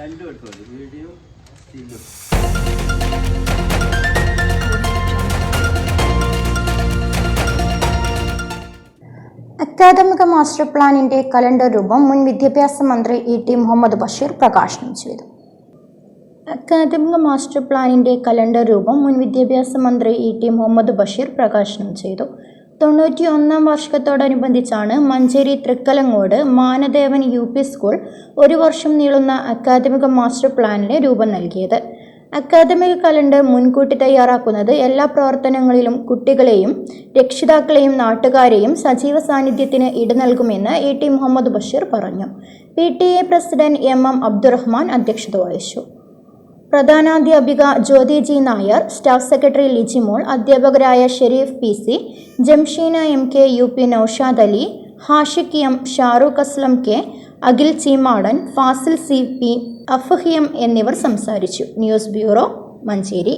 രണ്ടും മതി വീഡിയോ സ്റ്റില്ലും അക്കാദമിക മാസ്റ്റർ പ്ലാനിന്റെ കലണ്ടർ രൂപം മുൻ വിദ്യാഭ്യാസ മന്ത്രി ഇ ടി മുഹമ്മദ് ബഷീർ പ്രകാശനം ചെയ്തു. അക്കാദമിക മാസ്റ്റർ പ്ലാനിന്റെ കലണ്ടർ രൂപം മുൻ വിദ്യാഭ്യാസ മന്ത്രി ഇ ടി മുഹമ്മദ് ബഷീർ പ്രകാശനം ചെയ്തു. തൊണ്ണൂറ്റി ഒന്നാം വാർഷികത്തോടനുബന്ധിച്ചാണ് Manjeri Thrikkalangode Manadevan U P school ഒരു വർഷം നീളുന്ന അക്കാദമിക മാസ്റ്റർ പ്ലാനിന് രൂപം നൽകിയത്. അക്കാദമിക കലണ്ടർ മുൻകൂട്ടി തയ്യാറാക്കുന്നത് എല്ലാ പ്രവർത്തനങ്ങളിലും കുട്ടികളെയും രക്ഷിതാക്കളെയും നാട്ടുകാരെയും സജീവ സാന്നിധ്യത്തിന് ഇട നൽകുമെന്ന് എ ടി മുഹമ്മദ് ബഷീർ പറഞ്ഞു. P T A president M M Abdurahman അധ്യക്ഷത വഹിച്ചു. പ്രധാനാധ്യാപിക Jyothi G Nair staff secretary Lijimol അധ്യാപകരായ Shareef P C Jamsheena M K U P Noushad Ali Hashiq M Sharukh Aslam K Akhil Cheemadan Fasil C P Afahiyam എന്നിവർ സംസാരിച്ചു. News bureau Manjeri.